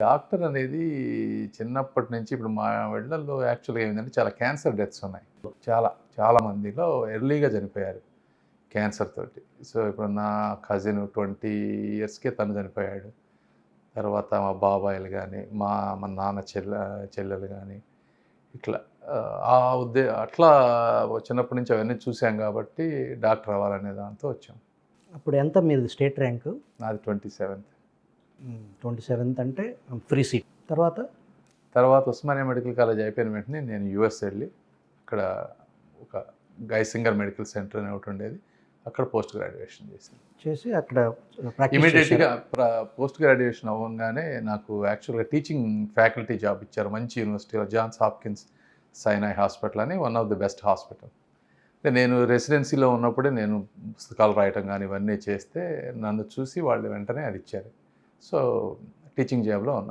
Doctor అనేది చిన్నప్పటి నుంచి ఇప్పుడు మా వెళ్ళల్లో యాక్చువల్గా ఏమిటంటే చాలా క్యాన్సర్ డెత్స్ ఉన్నాయి. చాలా చాలా మందిలో ఎర్లీగా చనిపోయారు క్యాన్సర్ తోటి. సో ఇప్పుడు నా కజిన్ ట్వంటీ ఇయర్స్కే తను చనిపోయాడు. తర్వాత మా బాబాయిలు కానీ మా మా నాన్న చెల్ల చెల్లెలు కానీ ఇట్లా ఆ, ఉద్దే అట్లా చిన్నప్పటి నుంచి అవన్నీ చూసాం కాబట్టి డాక్టర్ అవ్వాలనే దాంతో వచ్చాం. అప్పుడు ఎంత మీది స్టేట్ ర్యాంకు? నాది ట్వంటీ సెవెంత్. ట్వంటీ సెవెంత్ అంటే ఫ్రీ సీట్ తర్వాత? తర్వాత ఉస్మానియా మెడికల్ కాలేజ్ అయిపోయిన వెంటనే నేను యూఎస్ వెళ్ళి అక్కడ ఒక గైసింగర్ మెడికల్ సెంటర్ అని ఒకటి ఉండేది. అక్కడ పోస్ట్ గ్రాడ్యుయేషన్ చేశాను. చేసి అక్కడ ఇమీడియట్గా పోస్ట్ గ్రాడ్యుయేషన్ అవ్వగానే నాకు యాక్చువల్గా టీచింగ్ ఫ్యాకల్టీ జాబ్ ఇచ్చారు. మంచి యూనివర్సిటీలో జాన్స్ హాప్కిన్స్ సైనాయ్ హాస్పిటల్ అని one of the best hospital నేను రెసిడెన్సీలో ఉన్నప్పుడే నేను పుస్తకాలు రాయటం కానీ ఇవన్నీ చేస్తే నన్ను చూసి వాళ్ళు వెంటనే అది ఇచ్చారు. సో టీచింగ్ జాబ్లో ఉన్నాను